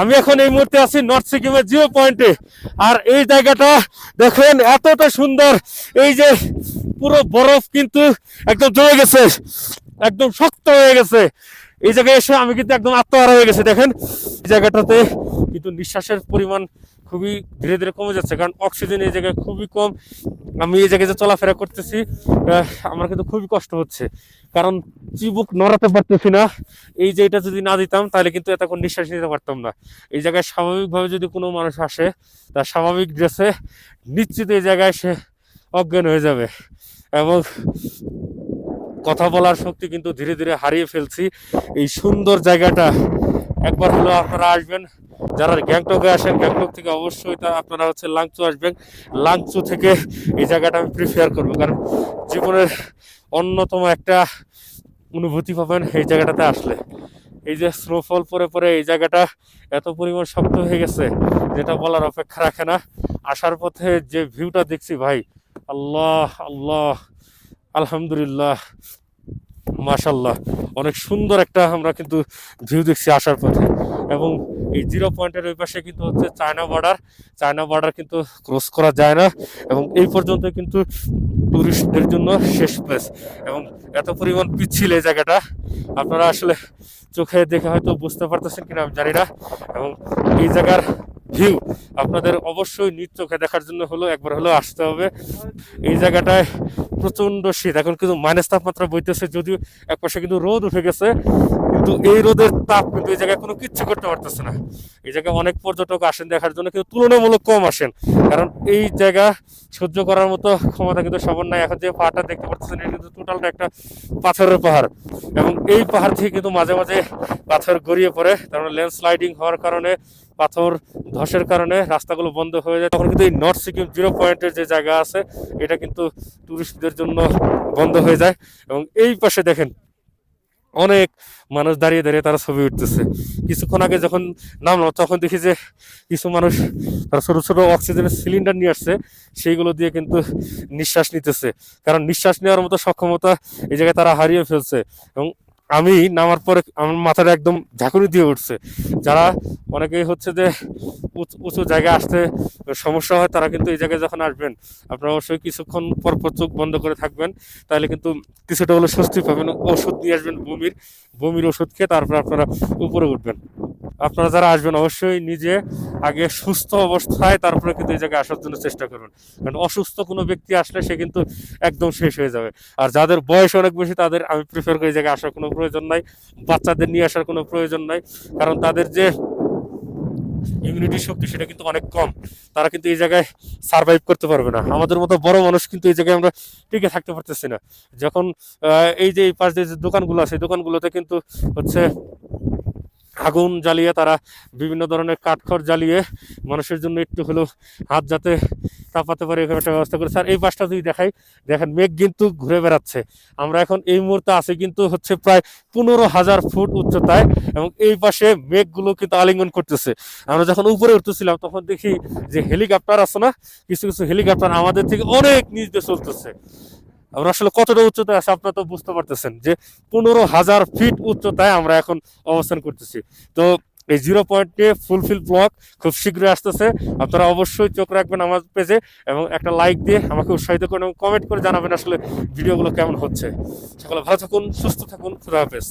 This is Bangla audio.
আমি এখন এই মুহূর্তে আছি নর্থ সিকিমের জিরো পয়েন্টে আর এই জায়গাটা দেখেন, এতটা সুন্দর। এই যে পুরো বরফ কিন্তু একদম জমে গেছে, একদম শক্ত হয়ে গেছে। এই জায়গায় এসে আমি কিন্তু একদম আত্মহারা হয়ে গেছে, দেখেন। এই জায়গাটাতে কিন্তু নিঃশ্বাসের পরিমাণ খুবই ধীরে ধীরে কমে যাচ্ছে, কারণ অক্সিজেন এই জায়গায় খুবই কম। আমি এই জায়গায় যে চলাফেরা করতেছি আমার কিন্তু খুবই কষ্ট হচ্ছে। কারণ চিবুক নড়াতে পারতেছি না। এই যে এটা যদি না দিতাম, তাহলে কিন্তু এতক্ষণ নিঃশ্বাস নিতে পারতাম না। এই জায়গায় স্বাভাবিকভাবে যদি কোনো মানুষ আসে, তার স্বাভাবিক ড্রেসে নিশ্চিত এই জায়গায় সে অজ্ঞান হয়ে যাবে। এবং কথা বলার শক্তি কিন্তু ধীরে ধীরে হারিয়ে ফেলছি। এই সুন্দর জায়গাটা একবার হলো আপনারা আসবেন। যারা গ্যাংটকে আসেন, গ্যাংটক থেকে অবশ্যই তা আপনারা হচ্ছে লাংচু আসবেন। লাংচু থেকে এই জায়গাটা আমি প্রিফেয়ার করব, কারণ জীবনের অন্যতম একটা অনুভূতি পাবেন এই জায়গাটাতে আসলে। এই যে স্নোফল পরে পরে এই জায়গাটা এত পরিমাণ শক্ত হয়ে গেছে, যেটা বলার অপেক্ষা রাখে না। আসার পথে যে ভিউটা দেখছি, ভাই, আল্লাহ আল্লাহ, আলহামদুলিল্লাহ। মাশাল্লাহ অনেক সুন্দর একটা আমরা কিন্তু ভিউ দেখছি আসার পথে। এবং এই জিরো পয়েন্টের ওই পাশে কিন্তু হচ্ছে চায়না বর্ডার চায়না বর্ডার কিন্তু ক্রস করা যায় না। এবং এই পর্যন্ত কিন্তু টুরিস্টদের জন্য শেষ প্লেস এবং এত পরিমাণ পিচ্ছিল এই জায়গাটা। আপনারা আসলে চোখে দেখে হয়তো বুঝতে পারতেছেন কিনা, আমি জানি না। এবং এই জায়গার ভিউ। আপনাদের অবশ্যই নিজ চোখে দেখার জন্য হলো, একবার হলেও আসতে হবে। এই জায়গাটায় প্রচণ্ড শীত। এখন কিন্তু মাইনাস তাপমাত্রা বইতেছে, যদিও একপাশে কিন্তু রোদ উঠে গেছে, কিন্তু এই রোদের তাপ কিন্তু এই জায়গায় কোনো কিচ্ছু করতে পারতেছে না। এই জায়গায় অনেক পর্যটক আসেন দেখার জন্য, কিন্তু তুলনামূলক কম আসেন। কারণ এই জায়গা সহ্য করার মতো ক্ষমতা কিন্তু সবার নাই। এখন যে পাহাড়টা দেখতে পাচ্ছেন এটা কিন্তু টোটালটা একটা পাথরের পাহাড়। এবং এই পাহাড় থেকে কিন্তু মাঝে মাঝে পাথর গড়িয়ে পড়ে, তার মানে ল্যান্ডস্লাইডিং হওয়ার কারণে পাথর ধসের কারণে রাস্তাগুলো বন্ধ হয়ে যায়। তখন কিন্তু এই নর্থ সিকিম জিরো পয়েন্টের যে জায়গা আছে, এটা কিন্তু টুরিস্টদের জন্য বন্ধ হয়ে যায়। এবং এই পাশে দেখেন, অনেক মানুষ দাঁড়িয়ে দাঁড়িয়ে তারা ছবি উঠতেছে। কিছুক্ষণ আগে যখন নামলাম তখন দেখি যে কিছু মানুষ তারা ছোটো ছোটো অক্সিজেনের সিলিন্ডার নিয়ে আসছে, সেইগুলো দিয়ে কিন্তু নিঃশ্বাস নিতেছে। কারণ নিঃশ্বাস নেওয়ার মতো সক্ষমতা এই জায়গায় তারা হারিয়ে ফেলছে। এবং আমি নামার পরে আমার মাথাটা একদম ঝাঁকুনি দিয়ে উঠছে। যারা অনেকেই হচ্ছে যে উঁচু- জায়গায় আসতে সমস্যা হয়, তারা কিন্তু এই জায়গায় যখন আসবেন, আপনারা অবশ্যই কিছুক্ষণ পর পর চোখ বন্ধ করে থাকবেন। তাহলে কিন্তু কিছুটা হলে স্বস্তি পাবেন। ওষুধ নিয়ে আসবেন বমির। বমির ওষুধ খেয়ে তারপর আপনারা উপরে উঠবেন। আপনারা যারা আসবেন, অবশ্যই নিজে আগে সুস্থ অবস্থায় তারপরে কিন্তু এই জায়গায় আসার জন্য চেষ্টা করবেন। কারণ অসুস্থ কোনো ব্যক্তি আসলে সে কিন্তু একদম শেষ হয়ে যাবে। আর যাদের বয়স অনেক বেশি, তাদের আমি প্রিফার করি এই জায়গায় আসার কোনো প্রয়োজন নাই, বাচ্চাদের নিয়ে আসার কোনো প্রয়োজন নাই। কারণ তাদের যে ইমিউনিটি শক্তি, সেটা কিন্তু অনেক কম। তারা কিন্তু এই জায়গায় সার্ভাইভ করতে পারবে না। আমাদের মতো বড় মানুষ কিন্তু এই জায়গায় আমরা টিকে থাকতে পারতেছি না। যখন এই যে এই পাশ দিয়ে যে দোকানগুলো আছে দোকানগুলোতে কিন্তু হচ্ছে আগুন জ্বালিয়ে তারা বিভিন্ন ধরনের কাঠখড় জ্বালিয়ে মানুষের জন্য একটু হলেও হাত যাতে তাপাতে পারে, এরকম একটা ব্যবস্থা করেছে। আর এই পাশটা যদি দেখাই, দেখেন মেঘ কিন্তু ঘুরে বেড়াচ্ছে। আমরা এখন এই মুহূর্তে আছি কিন্তু হচ্ছে প্রায় পনেরো হাজার ফুট উচ্চতায় এবং এই পাশে মেঘগুলো কিন্তু আলিঙ্গন করতেছে। আমরা যখন উপরে উঠতেছিলাম, তখন দেখি যে হেলিকপ্টার আছে না, কিছু কিছু হেলিকপ্টার আমাদের থেকে অনেক নিচ দিয়ে চলতেছে। আমরা আসলে কতটা উচ্চতায় আছে আপনারা তো বুঝতে পারতেছেন যে পনেরো হাজার ফিট উচ্চতায় আমরা এখন অবস্থান করতেছি। তো এই জিরো পয়েন্ট নিয়ে ফুলফিল ব্লক খুব শীঘ্রই আসতেছে। আপনারা অবশ্যই চোখ রাখবেন আমার পেজে এবং একটা লাইক দিয়ে আমাকে উৎসাহিত করুন এবং কমেন্ট করে জানাবেন আসলে ভিডিওগুলো কেমন হচ্ছে। সকলে ভালো থাকুন, সুস্থ থাকুন, খুদা হাফেজ।